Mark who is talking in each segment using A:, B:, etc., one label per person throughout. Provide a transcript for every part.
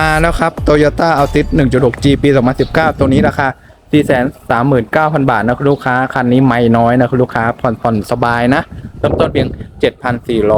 A: มาแล้วครับ Toyota Altis 1.6G ปี 2019 ตัวนี้ราคา 439,000 บาทนะคุณลูกค้า คันนี้ไม่น้อยนะคุณลูกค้า ผ่อนผ่อนสบายนะ เริ่มต้นเพียง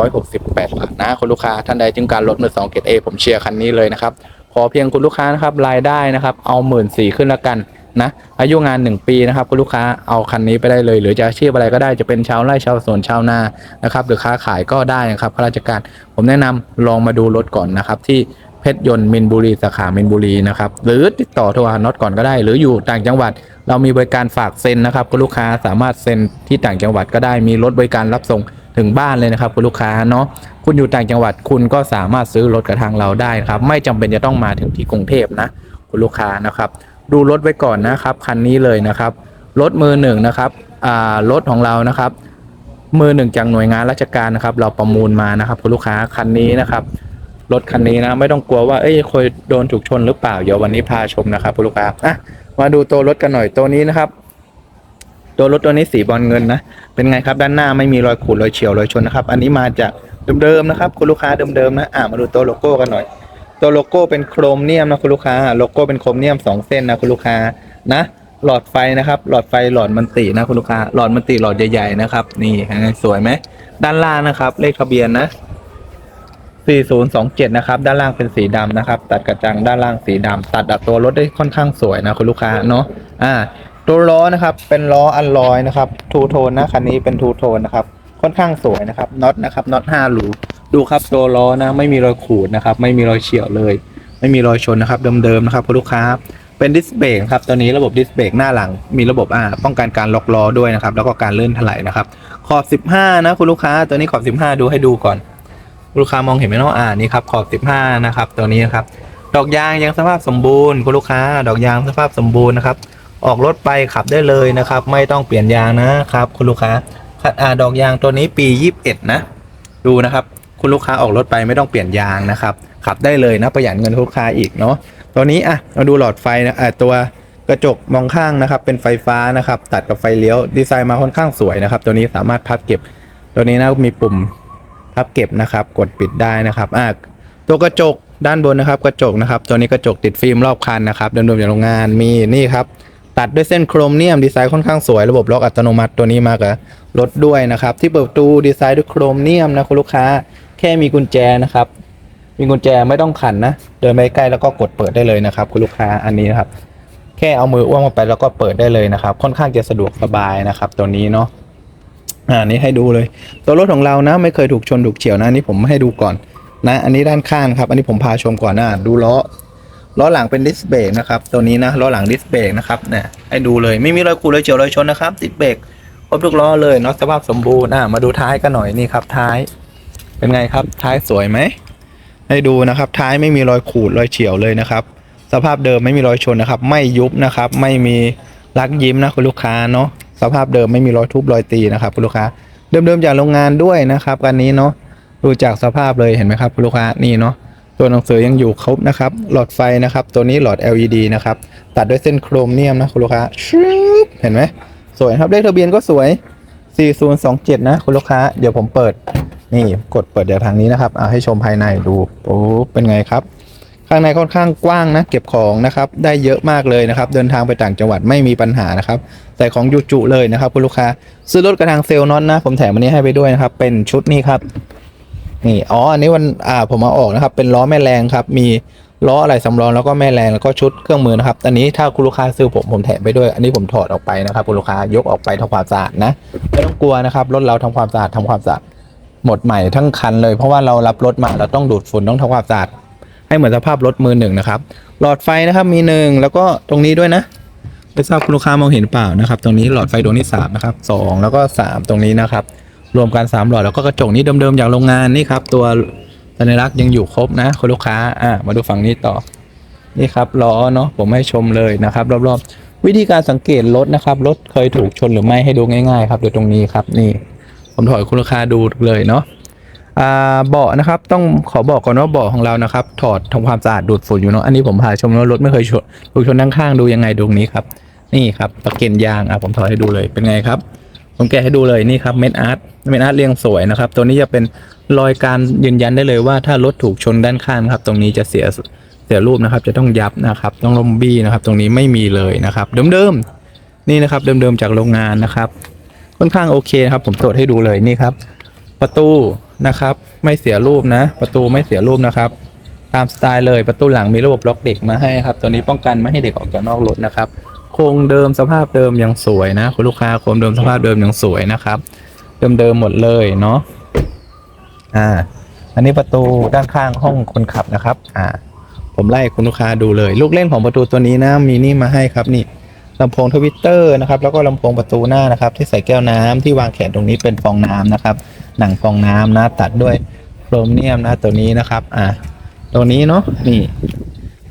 A: 7,468 บาทนะคุณลูกค้า ท่านใดจึงการลดมือ2เกตเอผมเชียร์คันนี้เลยนะครับ ขอเพียงคุณลูกค้านะครับ รายได้นะครับ เอาหมื่นสี่ขึ้นละกันนะ อายุงาน 1 ปีนะครับคุณลูกค้า เอาคันนี้ไปได้เลย หรือจะอาชีพอะไรก็ได้ จะเป็นชาวไร่ชาวสวนชาวนา นะครับ หรือค้าขายก็ได้นะครับ ข้าราชการ ผมแนะนำลองมาดูรถก่อนนะครับที่ เพชรยนต์มินบุรีสาขามินบุรีนะครับหรือติดต่อโทรหาน็อตก่อนก็ได้ หรืออยู่ต่างจังหวัด เรามีบริการฝากเซ็นนะครับคุณลูกค้าสามารถเซ็นที่ต่างจังหวัดก็ได้มีรถบริการรับส่งถึงบ้านเลยนะครับคุณลูกค้าเนาะคุณอยู่ต่างจังหวัดคุณก็สามารถซื้อรถกับทางเราได้ครับไม่จำเป็นจะต้องมาถึงที่กรุงเทพนะคุณลูกค้านะครับ ดูรถไว้ก่อนนะครับคันนี้เลยนะครับรถมือหนึ่งนะครับอ่ารถของเรานะครับ มือหนึ่งจากหน่วยงานราชการนะครับ เราประมูลมานะครับคุณลูกค้าคันนี้นะครับ รถคันนี้นะ ไม่ต้องกลัวว่าเอ้ยเคยโดนถูกชนหรือเปล่าเดี๋ยววันนี้พาชมนะครับคุณลูกค้าอะมาดูตัวรถกันหน่อยตัวนี้นะครับ ตัวรถตัวนี้สีบอลเงินนะเป็นไงครับด้านหน้าไม่มีรอยขูดรอยเฉียวรอยชนนะครับ อันนี้มาจากเดิมๆนะครับ คุณลูกค้าเดิมๆนะอะมาดูตัวโลโก้กันหน่อย ตัวโลโก้เป็นโครเมียมนะคุณลูกค้า โลโก้เป็นโครเมียมสองเส้นนะคุณลูกค้านะหลอดไฟนะครับ หลอดไฟหลอดมันตินะคุณลูกค้า หลอดมันติหลอดใหญ่ๆนะครับ นี่เห็นไหมสวยไหม ด้านล่างนะครับ เลขทะเบียนนะ 4027 นะครับ ด้านล่างเป็นสีดำนะครับ ตัดกระจังด้านล่างสีดำตัดดัดตัวรถได้ค่อนข้างสวยนะคุณลูกค้าเนาะอ่าตัวล้อนะครับ เป็นล้ออัลลอยนะครับทูโทนนะคันนี้เป็นทูโทนนะครับ ค่อนข้างสวยนะครับน็อตนะครับน็อตห้าหลูดูครับตัวล้อนะไม่มีรอยขูดนะครับ ไม่มีรอยเฉียวเลย ไม่มีรอยชนนะครับเดิมๆนะครับคุณลูกค้าเป็นดิสเบรกครับตัวนี้ระบบดิสเบรกหน้าหลัง มีระบบอ่าป้องกันการล็อกล้อด้วยนะครับ แล้วก็การเลื่อนถลายนะครับ ขอบ 15 นะคุณลูกค้าตัวนี้ขอบ 15 ดูให้ดูก่อน ลูกค้ามองเห็นไหมเนาะอ่านี่ครับขอบ 15 นะครับ ตัวนี้นะครับ ดอกยางยังสภาพสมบูรณ์คุณลูกค้า ดอกยางสภาพสมบูรณ์นะครับ ออกรถไปขับได้เลยนะครับ ไม่ต้องเปลี่ยนยางนะครับ คุณลูกค้าอ่าดอกยางตัวนี้ปี 21 นะ ดูนะครับ คุณลูกค้าออกรถไปไม่ต้องเปลี่ยนยางนะครับขับได้เลยนะประหยัดเงินลูกค้าอีกเนาะตัวนี้อะมาดูหลอดไฟนะอ่าตัวกระจกมองข้างนะครับ เป็นไฟฟ้านะครับ ตัดกับไฟเลี้ยวดีไซน์มาค่อนข้างสวยนะครับ ตัวนี้สามารถพับเก็บ ตัวนี้นะมีปุ่ม พับเก็บนะครับ กดปิดได้นะครับอะตัวกระจกด้านบนนะครับ กระจกนะครับ ตัวนี้กระจกติดฟิล์มรอบคันนะครับเดิมๆจากโรงงานมีนี่ครับ ตัดด้วยเส้นโครเมียมดีไซน์ค่อนข้างสวยระบบล็อกอัตโนมัติตัวนี้มากับรถด้วยนะครับ ที่เปิดประตูดีไซน์ด้วยโครเมียมนะคุณลูกค้า แค่มีกุญแจนะครับ มีกุญแจไม่ต้องขันนะ เดินไปใกล้แล้วก็กดเปิดได้เลยนะครับ คุณลูกค้าอันนี้นะครับ แค่เอามืออ้วมาไปแล้วก็เปิดได้เลยนะครับ ค่อนข้างจะสะดวกสบายนะครับ ตัวนี้เนาะ อ่านี่ให้ดูเลย ตัวรถของเรานะ ไม่เคยถูกชนถูกเฉียวนะนี่ผมให้ดูก่อนนะ อันนี้ด้านข้างครับ อันนี้ผมพาชมก่อนนะดูล้อล้อหลังเป็นดิสเบรกนะครับ ตัวนี้นะล้อหลังดิสเบรกนะครับเนี่ยให้ดูเลยไม่มีรอยขูดรอยเฉียวรอยชนนะครับติดเบรกครบทุกล้อเลยเนาะสภาพสมบูรณ์อะมาดูท้ายกันหน่อยนี่ครับท้าย เป็นไงครับท้ายสวยไหมให้ดูนะครับ ท้ายไม่มีรอยขูดรอยเฉียวเลยนะครับ สภาพเดิมไม่มีรอยชนนะครับ ไม่ยุบนะครับ ไม่มีลักยิ้มนะคุณลูกค้าเนาะ สภาพเดิมไม่มีรอยทุบรอยตีนะครับคุณลูกค้า เดิมๆจากโรงงานด้วยนะครับอันนี้เนาะดูจากสภาพเลยเห็นไหมครับคุณลูกค้านี่เนาะตัวหนังสือยังอยู่ครบนะครับ หลอดไฟนะครับ ตัวนี้หลอด LED นะครับ ตัดด้วยเส้นโครเมียมนะคุณลูกค้าชเห็นไหมสวยครับเลขทะเบียนก็สวย 4027 นะคุณลูกค้า เดี๋ยวผมเปิด นี่กดเปิดเดี๋ยวทางนี้นะครับเอาให้ชมภายในดูโอ้เป็นไงครับ ข้างในค่อนข้างกว้างนะเก็บของนะครับได้เยอะมากเลยนะครับเดินทางไปต่างจังหวัดไม่มีปัญหานะครับใส่ของจุเลยนะครับคุณลูกค้าซื้อรถกระทางเซลล์น็อตนะ ผมแถมอันนี้ให้ไปด้วยนะครับเป็นชุดนี้ครับนี่อ๋ออันนี้วันอ่าผมมาออกนะครับเป็นล้อแม่แรงครับมีล้ออะไรสำรองแล้วก็แม่แรงแล้วก็ชุดเครื่องมือนะครับอันนี้ถ้าคุณลูกค้าซื้อผมผมแถมไปด้วย อันนี้ผมถอดออกไปนะครับคุณลูกค้ายกออกไปทำความสะอาดนะไม่ต้องกลัวนะครับรถเราทำความสะอาดทำความสะอาดหมดใหม่ทั้งคันเลยเพราะว่าเรารับรถมาเราต้องดูดฝุ่นต้องทำความสะอาด ให้เหมือนสภาพรถมือหนึ่งนะครับ หลอดไฟนะครับมีหนึ่งแล้วก็ตรงนี้ด้วยนะไม่ทราบคุณลูกค้ามองเห็นเปล่านะครับ ตรงนี้หลอดไฟดวงที่สามนะครับสองแล้วก็สามตรงนี้นะครับ รวมกัน 3 หลอดแล้วก็กระจกนี้เดิมๆจากโรงงานนี่ครับตัวสัญลักษณ์ยังอยู่ครบนะคุณลูกค้าอ่ามาดูฝั่งนี้ต่อนี่ครับล้อเนาะผมให้ชมเลยนะครับ รอบๆ วิธีการสังเกตรถนะครับรถเคยถูกชนหรือไม่ให้ดูง่ายๆครับดูตรงนี้ครับนี่ผมถอยคุณลูกค้าดูเลยเนาะ เบาะนะครับต้องขอบอกก่อนว่าเบาะของเรานะครับ ถอดทำความสะอาดดูดฝุ่นอยู่เนาะอันนี้ผมพาชมว่ารถไม่เคยชนถูกชนด้านข้างดูยังไงดูตรงนี้ครับนี่ครับตะเกียนยางอะผมถอยให้ดูเลยเป็นไงครับ ผมแกะให้ดูเลยนี่ครับเม็ดอาร์ตเม็ดอาร์ตเรียงสวยนะครับ ตัวนี้จะเป็นรอยการยืนยันได้เลยว่าถ้ารถถูกชนด้านข้างครับ ตรงนี้จะเสียเสียรูปนะครับ จะต้องยับนะครับ ต้องลมบี้นะครับ ตรงนี้ไม่มีเลยนะครับ เดิมๆนี่นะครับ เดิมๆจากโรงงานนะครับ ค่อนข้างโอเคนะครับ ผมตรวจให้ดูเลยนี่ครับ ประตู นะครับ ไม่เสียรูปนะ ประตูไม่เสียรูปนะครับ ตามสไตล์เลยประตูหลังมีระบบล็อกเด็กมาให้ครับ ตัวนี้ป้องกันไม่ให้เด็กออกจากนอกรถนะครับ โครงเดิมสภาพเดิมยังสวยนะ คุณลูกค้าโครงเดิมสภาพเดิมยังสวยนะครับ เดิมๆหมดเลยเนาะอ่า อันนี้ประตูด้านข้างห้องคนขับนะครับ อ่า ผมไล่คุณลูกค้าดูเลย ลูกเล่นของประตูตัวนี้นะมีนี่มาให้ครับนี่ลำโพงทวิตเตอร์นะครับ แล้วก็ลำโพงประตูหน้านะครับ ที่ใส่แก้วน้ำที่วางแขนตรงนี้เป็นฟองน้ำนะครับ หนังฟองน้ำนะ ตัดด้วยโครเมียมนะตัวนี้นะครับ อ่าตัวนี้เนาะนี่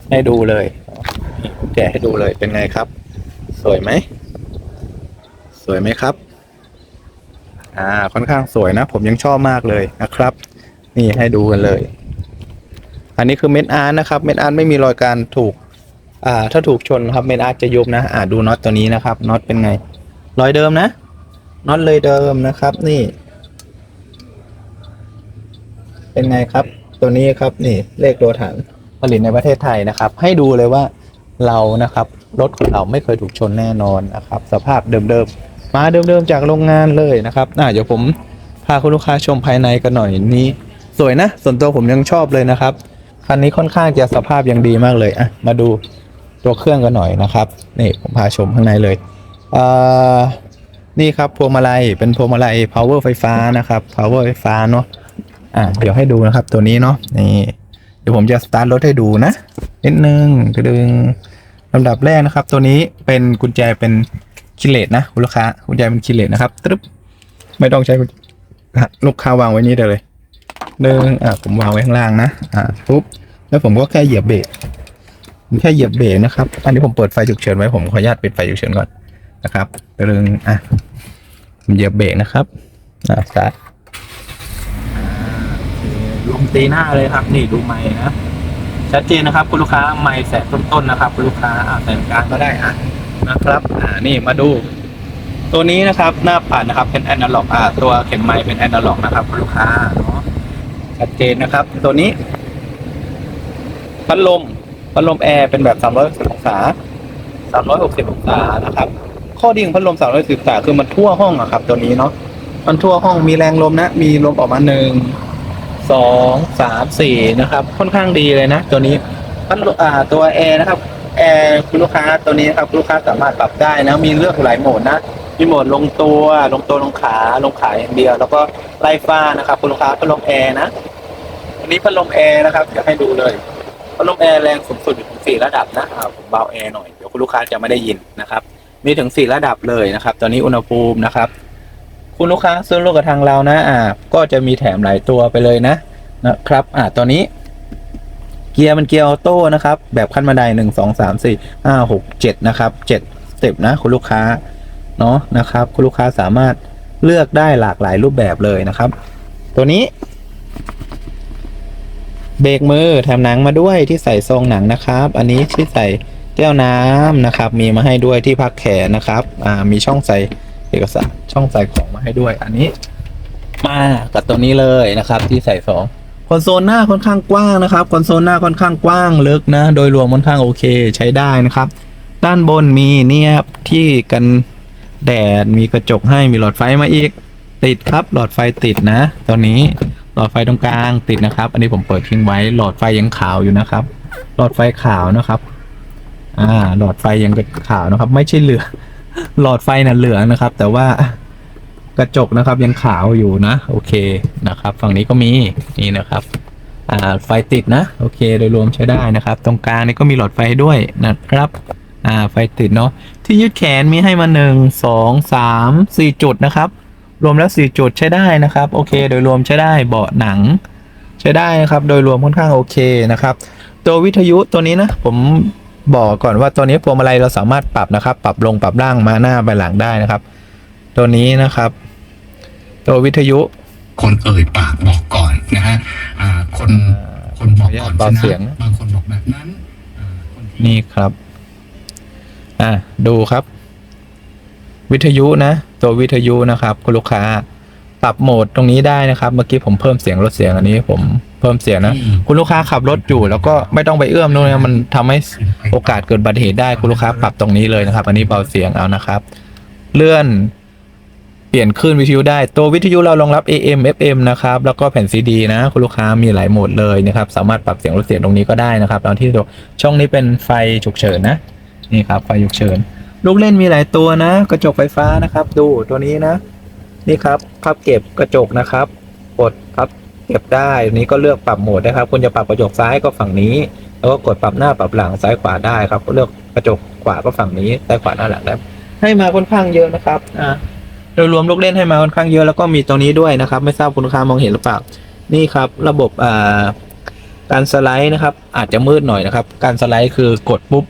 A: ให้ดูเลยแกะให้ดูเลยเป็นไงครับ สวยไหม สวยไหมครับ อ่า ค่อนข้างสวยนะ ผมยังชอบมากเลยนะครับ นี่ให้ดูกันเลย อันนี้คือเม็ดอาร์ตนะครับ เม็ดอาร์ตไม่มีรอยการถูก อ่า ถ้าถูกชนครับ เม็ดอาร์ตจะยุบนะ อ่าดูน็อตตัวนี้นะครับ น็อตเป็นไง รอยเดิมนะ น็อตเลยเดิมนะครับ นี่ เป็นไงครับ ตัวนี้ครับนี่เลขตัวถังผลิตในประเทศไทยนะครับ ให้ดูเลยว่าเรานะครับรถของเราไม่เคยถูกชนแน่นอนนะครับ สภาพเดิมๆมาเดิมๆจากโรงงานเลยนะครับอ่าเดี๋ยวผมพาคุณลูกค้าชมภายในกันหน่อยนี้ สวยนะ ส่วนตัวผมยังชอบเลยนะครับคันนี้ค่อนข้างจะสภาพยังดีมากเลยอะมาดูตัวเครื่องกันหน่อยนะครับนี่ผมพาชมข้างในเลยอ่านี่ครับพวงมาลัยเป็นพวงมาลัย power ไฟฟ้านะครับ power ไฟฟ้าเนาะ อะเดี๋ยวให้ดูนะครับ ตัวนี้เนาะนี่เดี๋ยวผมจะสตาร์ทรถให้ดูนะนิดนึงดึงลำดับแรกนะครับ ตัวนี้เป็นกุญแจเป็นคิเลตนะคุณลูกค้ากุญแจเป็นคิเลตนะครับตึ๊บไม่ต้องใช้ลูกค้าวางไว้นี่ได้เลยหนึ่งอะผมวางไว้ข้างล่างนะอ่าปุ๊บแล้วผมก็แค่เหยียบเบรกแค่เหยียบเบรกนะครับ อันนี้ผมเปิดไฟฉุกเฉินไว้ผมขออนุญาตปิดไฟฉุกเฉินก่อนนะครับหนึ่งอะผมเหยียบเบรกนะครับอ่าสตาร์ท ตีหน้าเลยครับ นี่ดูไม้นะชัดเจนนะครับ คุณลูกค้าไม้แสนต้นๆนะครับ คุณลูกค้าอ่าแสนกลางก็ได้อะนะครับอ่านี่มาดู ตัวนี้นะครับหน้าปัดนะครับเป็นแอนาล็อกอ่าตัวเข็มไม้เป็นแอนาล็อกนะครับ คุณลูกค้าเนาะชัดเจนนะครับ ตัวนี้พัดลมพัดลมแอร์เป็นแบบ360องศา360องศานะครับ ข้อดีของพัดลม360องศาคือมันทั่วห้องอะครับ ตัวนี้เนาะมันทั่วห้องมีแรงลมนะ มีลมออกมาหนึ่ง สองสามสี่นะครับค่อนข้างดีเลยนะ ตัวนี้พัดลมอ่าตัวแอร์นะครับแอร์คุณลูกค้าตัวนี้นะครับลูกค้าสามารถปรับได้นะมีเลือกหลายโหมดนะมีโหมดลงตัวลงตัวลงขาลงขาอย่างเดียว แล้วก็ไล่ฟ้านะครับ คุณลูกค้าพัดลมแอร์นะอันนี้พัดลมแอร์นะครับจะให้ดูเลยพัดลมแอร์แรงสูงสุดอยู่ถึงสี่ระดับนะอ่าผมเบาแอร์หน่อยเดี๋ยวคุณลูกค้าจะไม่ได้ยินนะครับ มีถึงสี่ระดับเลยนะครับ ตอนนี้อุณหภูมินะครับ คุณลูกค้าซื้อรถกับทางเรานะอ่าก็จะมีแถมหลายตัวไปเลยนะนะครับอ่าตอนนี้ เกียร์มันเกียร์ออโต้นะครับ แบบขั้นบันไดหนึ่งสองสามสี่ห้าหกเจ็ดนะครับเจ็ดสเต็ปนะ คุณลูกค้าเนาะนะครับ คุณลูกค้าสามารถเลือกได้หลากหลายรูปแบบเลยนะครับ ตัวนี้ เบรกมือแถมหนังมาด้วยที่ใส่ทรงหนังนะครับ อันนี้ที่ใส่แก้วน้ำนะครับ มีมาให้ด้วยที่พักแขนนะครับ อ่ามีช่องใส่ เอกสารช่องใส่ของมาให้ด้วย อันนี้ มากับตัวนี้เลยนะครับ ที่ใส่สองคอนโซลหน้าค่อนข้างกว้างนะครับคอนโซลหน้าค่อนข้างกว้างลึกนะ โดยรวมค่อนข้างโอเคใช้ได้นะครับ ด้านบนมีเนี่ยครับที่กันแดดมีกระจกให้มีหลอดไฟมาอีก ติดครับ หลอดไฟติดนะ ตัวนี้หลอดไฟตรงกลางติดนะครับ อันนี้ผมเปิดทิ้งไว้ หลอดไฟยังขาวอยู่นะครับ หลอดไฟขาวนะครับ อ่า หลอดไฟยังขาวนะครับ ไม่ใช่เหลือง หลอดไฟน่ะเหลืองนะครับ แต่ว่ากระจกนะครับยังขาวอยู่นะ โอเคนะครับ ฝั่งนี้ก็มีนี่นะครับอ่าไฟติดนะ โอเค โดยรวมใช้ได้นะครับ ตรงกลางนี่ก็มีหลอดไฟด้วยนะครับอ่าไฟติดเนาะที่ยืดแขนมีให้มาหนึ่งสองสามสี่จุดนะครับ รวมแล้วสี่จุดใช้ได้นะครับ โอเค โดยรวมใช้ได้เบาะหนัง ใช้ได้นะครับ โดยรวมค่อนข้างโอเคนะครับ ตัววิทยุตัวนี้นะผม บอกก่อนว่าตัวนี้พวงมาลัยเราสามารถปรับนะครับ ปรับลงปรับล่างมาหน้าไปหลังได้นะครับ ตัวนี้นะครับ ตัววิทยุ
B: คนเอ่ยปากบอกก่อนนะฮะอ่าคนคนบอกก่อน
A: เบาเสียง
B: บางคนบอกแบบนั้นอ่าคนที่
A: นี่ครับ อะดูครับ วิทยุนะ ตัววิทยุนะครับ คุณลูกค้า ปรับโหมดตรงนี้ได้นะครับ เมื่อกี้ผมเพิ่มเสียงลดเสียงอันนี้ผม เพิ่มเสียงนะ คุณลูกค้าขับรถอยู่แล้วก็ไม่ต้องไปเอื้อมนู่นนะมันทำให้โอกาสเกิดอุบัติเหตุได้คุณลูกค้าปรับตรงนี้เลยนะครับ อันนี้เบาเสียงเอานะครับ เลื่อนเปลี่ยนคลื่นวิทยุได้ ตัววิทยุเรารองรับ AM FM นะครับ แล้วก็แผ่นซีดีนะ คุณลูกค้ามีหลายโหมดเลยนะครับ สามารถปรับเสียงลดเสียงตรงนี้ก็ได้นะครับตอนที่ดูช่องนี้เป็นไฟฉุกเฉินนะ นี่ครับไฟฉุกเฉิน ลูกเล่นมีหลายตัวนะ กระจกไฟฟ้านะครับ ดูตัวนี้นะ นี่ครับพับเก็บกระจกนะครับกดพับเก็บได้นี้ก็เลือกปรับโหมดนะครับ คุณจะปรับกระจกซ้ายก็ฝั่งนี้ แล้วก็กดปรับหน้าปรับหลังซ้ายขวาได้ครับก็เลือกกระจกขวาก็ฝั่งนี้ซ้ายขวาหน้าหลังได้ให้มาค่อนข้างเยอะนะครับอ่าโดยรวมลูกเล่นให้มาค่อนข้างเยอะแล้วก็มีตรงนี้ด้วยนะครับ ไม่ทราบคุณลูกค้ามองเห็นหรือเปล่านี่ครับ ระบบอ่าการสไลด์นะครับ อาจจะมืดหน่อยนะครับ การสไลด์คือกดปุ๊บ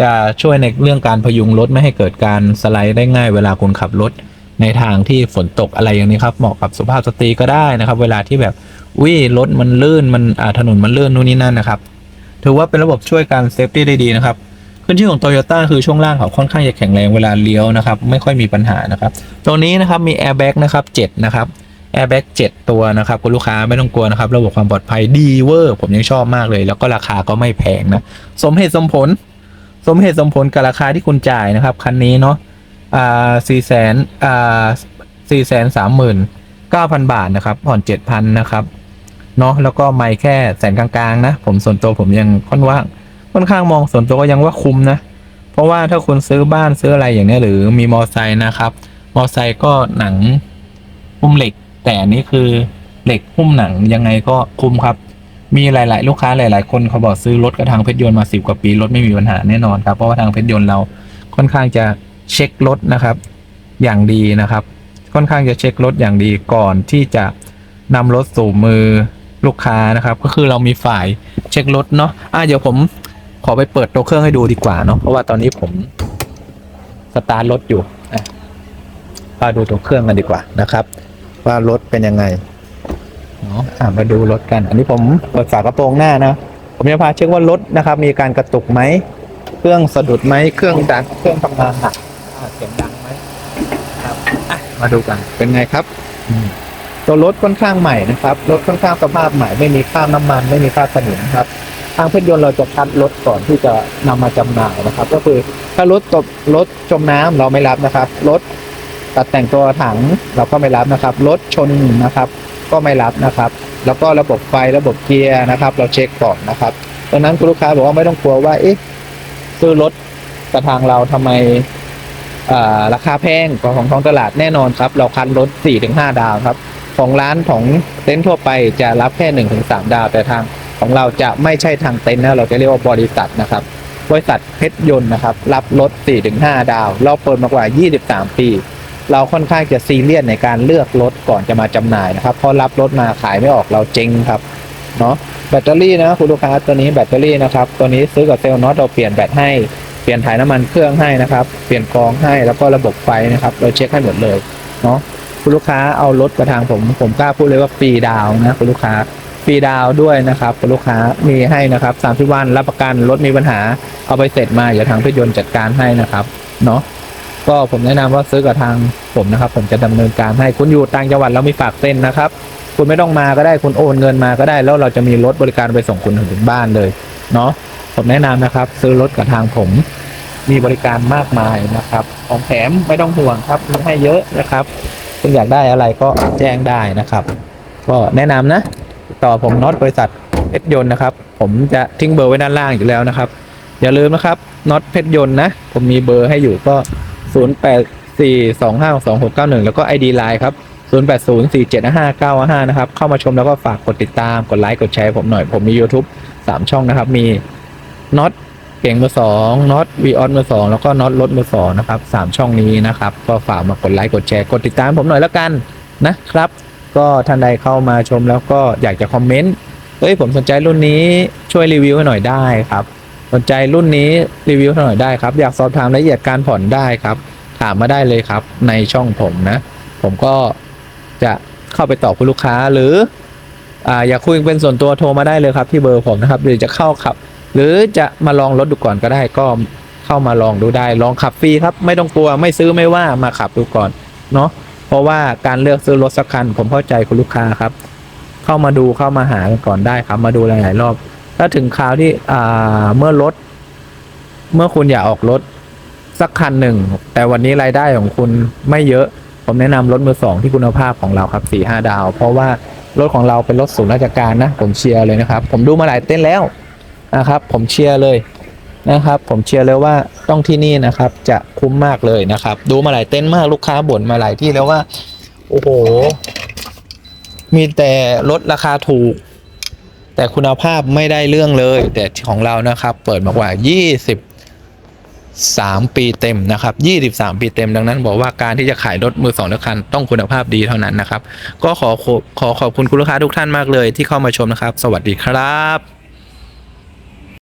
A: จะช่วยในเรื่องการพยุงรถไม่ให้เกิดการสไลด์ได้ง่ายเวลาคุณขับรถในทางที่ฝนตกอะไรอย่างนี้ครับเหมาะกับสุภาพสตรีก็ได้นะครับ เวลาที่แบบ วิรถมันลื่นมันอ่าถนนมันลื่นนู่นนี่นั่นนะครับ ถือว่าเป็นระบบช่วยการเซฟตี้ได้ดีนะครับขึ้นชื่อของโตโยต้าคือช่วงล่างเขาค่อนข้างจะแข็งแรงเวลาเลี้ยวนะครับ ไม่ค่อยมีปัญหานะครับ ตรงนี้นะครับมีแอร์แบ็กนะครับ7นะครับแอร์แบ็ก7ตัวนะครับคุณลูกค้าไม่ต้องกลัวนะครับ ระบบความปลอดภัยดีเวอร์ผมยังชอบมากเลย แล้วก็ราคาก็ไม่แพงนะ สมเหตุสมผล สมเหตุสมผลกับราคาที่คุณจ่ายนะครับ คันนี้เนาะอ่าสี่แสนอ่าสี่แสนสามหมื่นเก้าพันบาทนะครับผ่อนเจ็ดพันนะครับ เนาะแล้วก็ไม่แค่แสนกลางๆนะ ผมส่วนตัวผมยังค่อนว่างค่อนข้างมองส่วนตัวก็ยังว่าคุ้มนะ เพราะว่าถ้าคุณซื้อบ้านซื้ออะไรอย่างนี้หรือมีมอไซค์นะครับ มอไซค์ก็หนังหุ้มเหล็ก แต่นนี้คือเหล็กหุ้มหนังยังไงก็คุ้มครับ มีหลาย ๆ ลูกค้าหลาย ๆ คนเขาบอกซื้อรถกระทางเพชรยนต์มาสิบกว่าปีรถไม่มีปัญหาแน่นอนครับเพราะว่าทางเพชรยนต์เราค่อนข้างจะเช็ครถนะครับ อย่างดีนะครับ ค่อนข้างจะเช็ครถอย่างดีก่อนที่จะนำรถสู่มือ ลูกค้านะครับ ก็คือเรามีฝ่ายเช็ครถเนาะอะเดี๋ยวผมขอไปเปิดตัวเครื่องให้ดูดีกว่าเนาะเพราะว่าตอนนี้ผมสตาร์ทรถอยู่อะมาดูตัวเครื่องกันดีกว่านะครับ ว่ารถเป็นยังไงเนาะอะมาดูรถกัน อันนี้ผมเปิดฝากระโปรงหน้านะผมจะพาเช็คว่ารถนะครับ มีการกระตุกไหมเครื่องสะดุดไหมเครื่องดังเครื่องทำงานหนักเสียงดังไหมครับมาดูกันเป็นไงครับอื ตัวรถค่อนข้างใหม่นะครับรถค่อนข้างสภาพใหม่ไม่มีค่าน้ำมัน ไม่มีค่าสนิมครับทางเพชรยนต์เราจะคัดรถก่อนที่จะนำมาจำหน่ายนะครับ ก็คือถ้ารถตกรถจมน้ำเราไม่รับนะครับรถตัดแต่งตัวถังเราก็ไม่รับนะครับรถชนนะครับ ก็ไม่รับนะครับ แล้วก็ระบบไฟระบบเกียร์นะครับ เราเช็คก่อนนะครับดังนั้นคุณลูกค้าบอกว่าไม่ต้องกลัวว่าเอ๊ะซื้อรถกับทางเราทำไมราคาแพงกว่าของท้องตลาดแน่นอนครับ เราคันรถ4-5 ดาวครับ ของร้านของเต็นท์ทั่วไปจะรับแค่1-3ดาว แต่ทางของเราจะไม่ใช่ทางเต็นท์นะเราจะเรียกว่าบริษัทนะครับ บริษัทเพชรยนต์นะครับ รับรถ4-5ดาว เราเปิดมากว่า 23 ปี เราค่อนข้างจะซีเรียสในการเลือกรถก่อนจะมาจำหน่ายนะครับเพราะรับรถมาขายไม่ออกเราเจ๊งครับเนาะแบตเตอรี่นะคุณลูกค้าตัวนี้แบตเตอรี่นะครับตัวนี้ซื้อกับเซลล์น็อตเราเปลี่ยนแบตให้เปลี่ยนถ่ายน้ำมันเครื่องให้นะครับ เปลี่ยนกรองให้แล้วก็ระบบไฟนะครับ เราเช็คให้หมดเลยเนาะ คุณลูกค้าเอารถกระทางผม ผมกล้าพูดเลยว่าฟรีดาวนะคุณลูกค้าฟรีดาวด้วยนะครับคุณลูกค้ามีให้นะครับ30วันรับประกันรถมีปัญหาเอาไปเสร็จมาเดี๋ยวทางพชรยนต์จัดการให้นะครับเนาะก็ผมแนะนำว่าซื้อกับทางผมนะครับ ผมจะดำเนินการให้คุณอยู่ต่างจังหวัดเรามีฝากเส้นนะครับ คุณไม่ต้องมาก็ได้คุณโอนเงินมาก็ได้ แล้วเราจะมีรถบริการไปส่งคุณถึงบ้านเลยเนาะผมแนะนำนะครับ ซื้อรถกับทางผมมีบริการมากมายนะครับ ของแถมไม่ต้องห่วงครับมีให้เยอะนะครับ คุณอยากได้อะไรก็แจ้งได้นะครับ ก็แนะนำนะ ต่อผมน็อตบริษัทเพชรยนต์นะครับ ผมจะทิ้งเบอร์ไว้ด้านล่างอยู่แล้วนะครับ อย่าลืมนะครับน็อตเพชรยนต์นะ ผมมีเบอร์ให้อยู่ก็ 0 8 4 2 5 2 6 9 1 แล้วก็ ID Line ครับ 0 8 0 4 7 5 9 5นะครับ เข้ามาชมแล้วก็ฝากกดติดตาม กดไลค์ กดแชร์ผมหน่อย ผมมี YouTube 3 ช่องนะครับ มีน็อต เก่งมือสองน็อตวีออนมือสองแล้วก็น็อตรถมือสองนะครับสามช่องนี้นะครับ ก็ฝากมากดไลค์กดแชร์กดติดตามผมหน่อยแล้วกันนะครับ ก็ท่านใดเข้ามาชมแล้วก็อยากจะคอมเมนต์เอ้ยผมสนใจรุ่นนี้ช่วยรีวิวให้หน่อยได้ครับ สนใจรุ่นนี้รีวิวให้หน่อยได้ครับ อยากสอบถามรายละเอียดการผ่อนได้ครับ ถามมาได้เลยครับ ในช่องผมนะ ผมก็จะเข้าไปตอบคุณลูกค้าหรืออ่าอยากคุยเป็นส่วนตัวโทรมาได้เลยครับที่เบอร์ผมนะครับหรือจะเข้าขับ หรือจะมาลองรถดูก่อนก็ได้ก็เข้ามาลองดูได้ ลองขับฟรีครับ ไม่ต้องกลัวไม่ซื้อไม่ว่ามาขับดูก่อนเนาะเพราะว่าการเลือกซื้อรถสักคัน ผมเข้าใจคุณลูกค้าครับ เข้ามาดูเข้ามาหากันก่อนได้ครับ มาดูหลาย ๆ รอบ ถ้าถึงคราวที่อ่าเมื่อรถ เมื่อคุณอยากออกรถสักคันหนึ่ง แต่วันนี้รายได้ของคุณไม่เยอะ ผมแนะนำรถมือสองที่คุณภาพของเราครับสี่ห้าดาว เพราะว่ารถของเราเป็นรถศูนย์ราชการนะ ผมเชียร์เลยนะครับ ผมดูมาหลายเต้นแล้ว นะครับ ผมเชียร์เลยนะครับ ผมเชียร์เลยว่าต้องที่นี่นะครับ จะคุ้มมากเลยนะครับ ดูมาหลายเต้นมากลูกค้าบ่นมาหลายที่แล้วว่า โอ้โห มีแต่ลดราคาถูก แต่คุณภาพไม่ได้เรื่องเลย แต่ของเรานะครับ เปิดมากว่า23ปีเต็มนะครับ 23 ปีเต็มดังนั้น บอกว่าการที่จะขายรถมือสองคันต้องคุณภาพดีเท่านั้นนะครับ ก็ขอขอขอขอบคุณคุณลูกค้าทุกท่านมากเลยที่เข้ามาชมนะครับ สวัสดีครับ